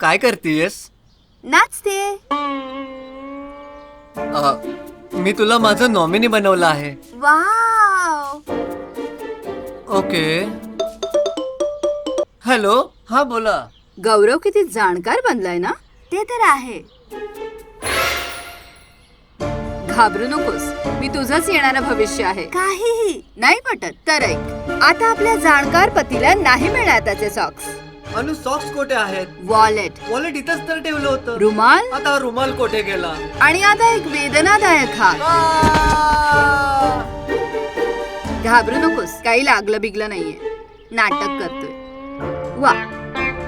काय करतेयस? नाचते. अ, मी तुला माझं नॉमिनी बनवलं आहे. वाव! ओके. हॅलो हा बोला. गौरव किती जाणकार बनलाय ना? ते तर आहे. घाबरू नकोस. मी तुझंच येणारं भविष्य आहे. काहीही नाही पटत तर ऐक. आता आपल्या जाणकार पतीला नाही मिळणार त्याचे सॉक्स अनु सॉक्स कोठे आहेत? वॉलेट वॉलेट इथंच तर ठेवलं होतं. रुमाल? आता हा रुमाल कोठे गेला? आणि आता एक वेदनादायक हात आ! घाबरू नकोस काही लागलं बिगलं नाहीये. नाटक करतोय. वा!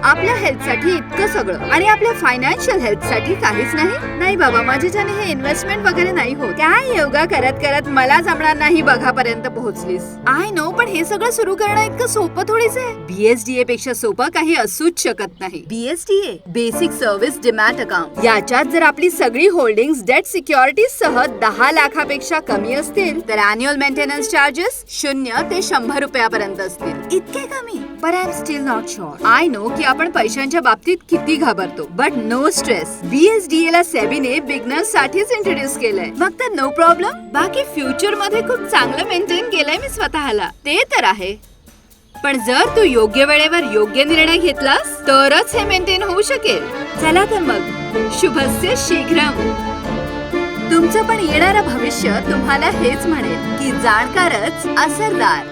आपल्या हेल्थसाठी इतकं सगळं आणि आपल्या फायनान्शियल हेल्थसाठी काहीच नाही. नाही बाबा माझ्याच्याने हे इन्व्हेस्टमेंट वगैरे नाही होत. काय योगा करत करत मला जमणार नाही बघापर्यंत पोहोचलीस. आय नो पण हे सगळं सुरू करणं इतकं सोपं थोडीच आहे. बीएसडीए पेक्षा सोपं काही असूच शकत नाही. BSDA basic service demat account याच्यात जर आपली सगळी होल्डिंग डेट सिक्युरिटी सह दहा लाखापेक्षा कमी असतील तर अॅन्युअल मेंटेनन्स चार्जेस शून्य ते शंभर रुपयापर्यंत असतील. इतके कमी? But I am still not sure I know की आपण पैशांच्या बाबतीत किती घाबरतो. बट नो स्ट्रेस बीएसडीए ला सेबीने बिगनर्स साठीच इंट्रोड्यूस केलंय. मग तर नो प्रॉब्लेम बाकी फ्युचरमध्ये खूप चांगलं मेंटेन केलंय मी स्वतःला. ते तर आहे. पण जर तू योग्य वेळेवर योग्य निर्णय घेतलास तरच हे मेंटेन होऊ शकेल. चला तर मग. शुभस्य शीघ्रम. तुमचं पण येणारं भविष्य तुम्हाला हेच म्हणेल की जाणकारच असरदार.